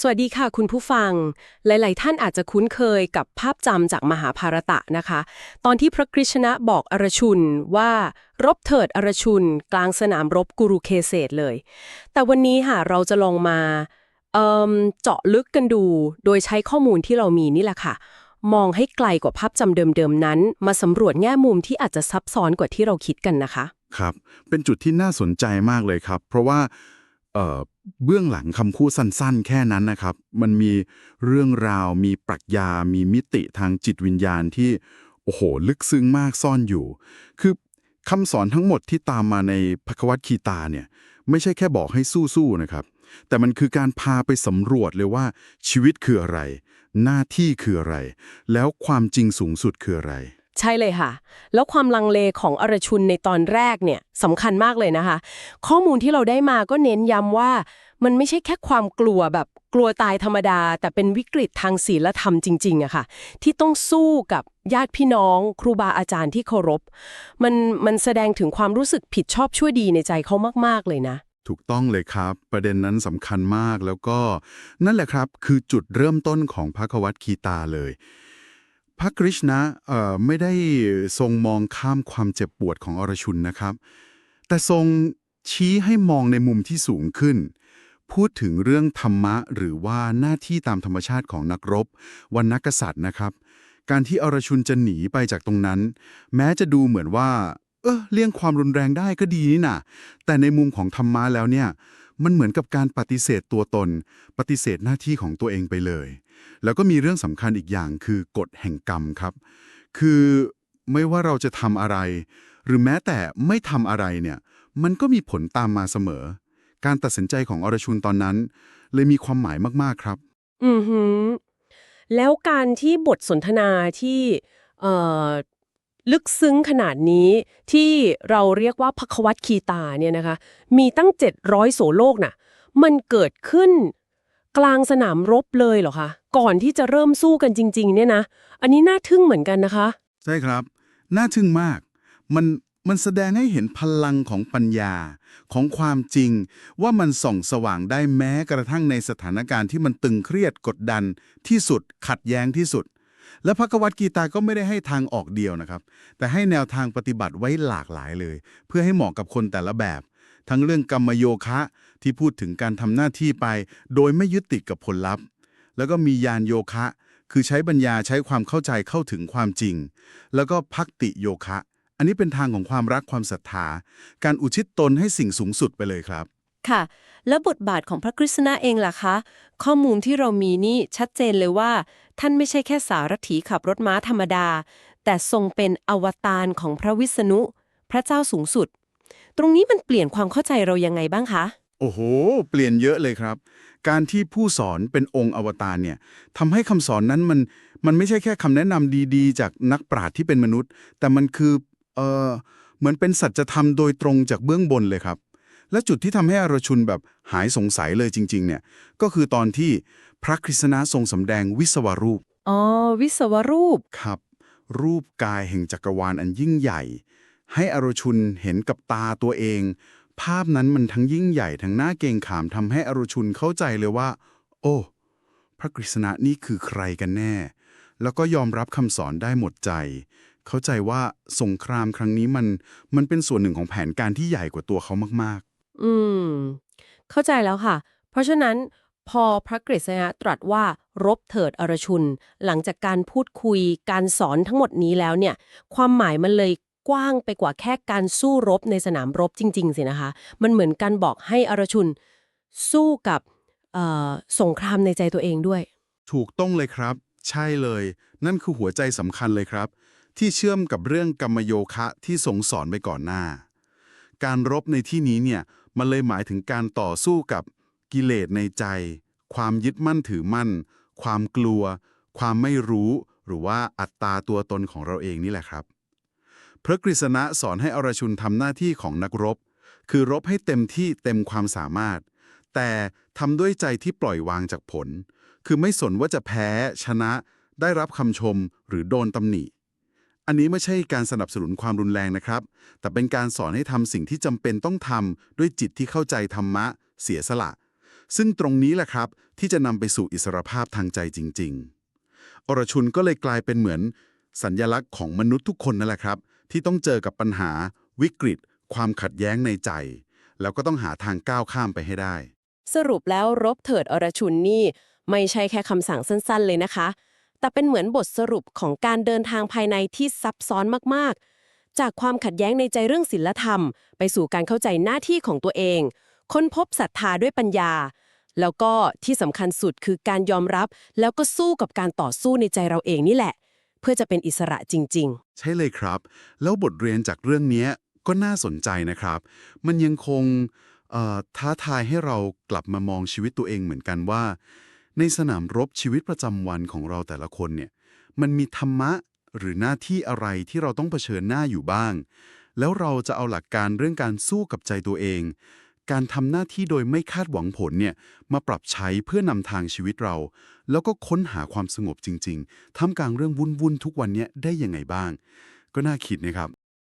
สวัสดีค่ะคุณผู้ฟัง หลาย ๆ ท่านอาจจะคุ้นเคยกับภาพจำจากมหาภารตะนะคะ ตอนที่พระกฤษณะบอกอรชุนว่า รบเถิดอรชุน กลางสนามรบกุรุเคเสตเลย แต่วันนี้ค่ะเราจะลองมาเเจาะลึกกันดู โดยใช้ข้อมูลที่เรามีนี่แหละค่ะ มองให้ไกลกว่าภาพจำเดิม ๆ นั้น มาสำรวจแง่มุมที่อาจจะซับซ้อนกว่าที่เราคิดกันนะคะ ครับ เป็นจุดที่น่าสนใจมากเลยครับ เพราะว่า เบื้องหลังคำพูดสั้นๆ แค่นั้นนะครับ มันมีเรื่องราว มีปรัชญา มีมิติทางจิตวิญญาณที่ โอ้โห ลึกซึ้งมากซ่อนอยู่ คือคำสอนทั้งหมดที่ตามมาในภควัตคีตาเนี่ย ไม่ใช่แค่บอกให้สู้ๆนะครับ แต่มันคือการพาไปสำรวจเลยว่าชีวิตคืออะไร หน้าที่คืออะไร แล้วความจริงสูงสุดคืออะไร ใช่เลยค่ะ แล้วความลังเลของอรชุนในตอนแรกเนี่ยสำคัญมากเลยนะคะ ข้อมูลที่เราได้มาก็เน้นย้ำว่า มันไม่ใช่แค่ความกลัวแบบกลัวตายธรรมดา แต่เป็นวิกฤตทางศีลธรรมจริงๆอะค่ะ ที่ต้องสู้กับญาติพี่น้อง ครูบาอาจารย์ที่เคารพ มันมันแสดงถึงความรู้สึกผิดชอบชั่วดีในใจเขามากๆเลยนะถูกต้องเลยครับ ประเด็นนั้นสำคัญมากแล้วก็นั่นแหละครับ คือจุดเริ่มต้นของพระควัตคีตาเลย พระกฤษณะเอ่อไม่ได้ทรงมองข้ามความเจ็บปวดของอรชุนนะครับ แต่ทรงชี้ให้มองในมุมที่สูงขึ้น พูดถึงเรื่องธรรมะหรือว่าหน้าที่ตามธรรมชาติของนักรบ วันนักกษัตริย์นะครับ การที่อรชุนจะหนีไปจากตรงนั้น แม้จะดูเหมือนว่า เออเลี่ยงความรุนแรงได้ก็ดีนี่นะแต่ในมุมของธรรมะแล้วเนี่ย มันเหมือนกับการปฏิเสธตัวตน ปฏิเสธหน้าที่ของตัวเองไปเลย แล้วก็มีเรื่องสำคัญอีกอย่างคือกฎแห่งกรรมครับ คือไม่ว่าเราจะทำอะไร หรือแม้แต่ไม่ทำอะไรเนี่ย มันก็มีผลตามมาเสมอ การตัดสินใจของอรชุนตอนนั้น เลยมีความหมายมากๆครับ อือหือ แล้วการที่บทสนทนาที่เอ่อลึกซึ้งขนาดนี้ที่เราเรียกว่าพักวัตคีตาเนี่ยนะคะ มีตั้ง 700 โสโลกน่ะ มันเกิดขึ้นกลางสนามรบเลยเหรอคะ ก่อนที่จะเริ่มสู้กันจริง ๆ เนี่ยนะ อันนี้น่าทึ่งเหมือนกันนะคะ ใช่ครับ น่าทึ่งมาก มันมันแสดงให้เห็นพลังของปัญญาของความจริง ว่ามันส่องสว่างได้แม้กระทั่งในสถานการณ์ที่มันตึงเครียดกดดันที่สุดขัดแย้งที่สุด และพระกวัตกีตาก็ไม่ได้ให้ทางออกเดียวนะครับ แต่ให้แนวทางปฏิบัติไว้หลากหลายเลย เพื่อให้เหมาะกับคนแต่ละแบบ ทั้งเรื่องกรรมโยคะที่พูดถึงการทำหน้าที่ไป โดยไม่ยึดติดกับผลลัพธ์ แล้วก็มียานโยคะ คือใช้ปัญญาใช้ความเข้าใจเข้าถึงความจริง แล้วก็พักติโยคะ อันนี้เป็นทางของความรักความศรัทธา การอุทิศตนให้สิ่งสูงสุดไปเลยครับ ค่ะ แล้วบทบาทของพระกฤษณะเองล่ะคะ ข้อมูลที่เรามีนี่ชัดเจนเลยว่า ท่านไม่ใช่แค่สารถีขับรถม้าธรรมดา แต่ทรงเป็นอวตารของพระวิษณุ พระเจ้าสูงสุด ตรงนี้มันเปลี่ยนความเข้าใจเรายังไงบ้างคะ โอ้โห เปลี่ยนเยอะเลยครับ การที่ผู้สอนเป็นองค์อวตารเนี่ยทำให้คำสอนนั้นมันมันไม่ใช่แค่คำแนะนำดีๆ จากนักปราชญ์ที่เป็นมนุษย์ แต่มันคือเออเหมือนเป็นสัจธรรมโดยตรงจากเบื้องบนเลยครับ และจุดที่ทำให้อรชุนแบบหายสงสัยเลยจริงๆเนี่ยก็คือตอนที่พระคริสณะทรงสำแดงวิศวรูปอ๋อวิศวรูปครับ รูปกายแห่งจักรวาลอันยิ่งใหญ่ ให้อรชุนเห็นกับตาตัวเอง ภาพนั้นมันทั้งยิ่งใหญ่ทั้งน่าเกรงขามทำให้อรุชุนเข้าใจเลยว่า โอ้ พระกฤษณะนี่คือใครกันแน่ แล้วก็ยอมรับคำสอนได้หมดใจ เข้าใจว่าสงครามครั้งนี้มันมันเป็นส่วนหนึ่งของแผนการที่ใหญ่กว่าตัวเขามาก ๆ อืม เข้าใจแล้วค่ะ เพราะฉะนั้นพอพระกฤษณะตรัสว่ารบเถิดอรชุน หลังจากการพูดคุยการสอนทั้งหมดนี้แล้วเนี่ย ความหมายมันเลย กว้างไปกว่าแค่การสู้รบในสนามรบจริง ๆ สินะคะ มันเหมือนการบอกให้อรชุน สู้กับสงครามในใจตัวเองด้วย ถูกต้องเลยครับ ใช่เลย นั่นคือหัวใจสำคัญเลยครับ ที่เชื่อมกับเรื่องกรรมโยคะที่ทรงสอนไปก่อนหน้า การรบในที่นี้เนี่ยมันเลยหมายถึงการต่อสู้กับกิเลสในใจ ความยึดมั่นถือมั่น ความกลัว ความไม่รู้ หรือว่าอัตตาตัวตนของเราเองนี่แหละครับ พระกฤษณะสอนให้อรชุนทำหน้าที่ของนักรบ คือรบให้เต็มที่เต็มความสามารถ แต่ทำด้วยใจที่ปล่อยวางจากผล คือไม่สนว่าจะแพ้ ชนะ ได้รับคำชมหรือโดนตำหนิ อันนี้ไม่ใช่การสนับสนุนความรุนแรงนะครับ แต่เป็นการสอนให้ทำสิ่งที่จำเป็นต้องทำด้วยจิตที่เข้าใจธรรมะ เสียสละ ซึ่งตรงนี้แหละครับ ที่จะนำไปสู่อิสรภาพทางใจจริง ๆ อรชุนก็เลยกลายเป็นเหมือน สัญญลักษณ์ของมนุษย์ทุกคนนั่นแหละครับ ที่ต้องเจอกับปัญหา วิกฤต ความขัดแย้งในใจ แล้วก็ต้องหาทางก้าวข้ามไปให้ได้ สรุปแล้วรบเถิดอรชุนนี่ ไม่ใช่แค่คำสั่งสั้นๆเลยนะคะ แต่เป็นเหมือนบทสรุปของการเดินทางภายในที่ซับซ้อนมากๆ จากความขัดแย้งในใจเรื่องศีลธรรม ไปสู่การเข้าใจหน้าที่ของตัวเอง ค้นพบศรัทธาด้วยปัญญา แล้วก็ที่สำคัญสุดคือการยอมรับ แล้วก็สู้กับการต่อสู้ในใจเราเองนี่แหละ พื่อจะเป็นอิสระจริงๆใช่เลยครับ แล้วบทเรียนจากเรื่องนี้ก็น่าสนใจนะครับ มันยังคงเอ่อท้าทายให้เรากลับมามองชีวิตตัวเองเหมือนกันว่า ในสนามรบชีวิตประจำวันของเราแต่ละคนเนี่ยมันมีธรรมะหรือหน้าที่อะไรที่เราต้องเผชิญหน้าอยู่บ้าง แล้วเราจะเอาหลักการเรื่องการสู้กับใจตัวเอง การทำหน้าที่โดยไม่คาดหวังผลเนี่ยมาปรับใช้เพื่อนำทางชีวิตเรา แล้วก็ค้นหาความสงบจริง ๆท่ามกลางเรื่องวุ่นๆทุกวันเนี้ยได้ยังไงบ้าง ก็น่าคิดนะครับ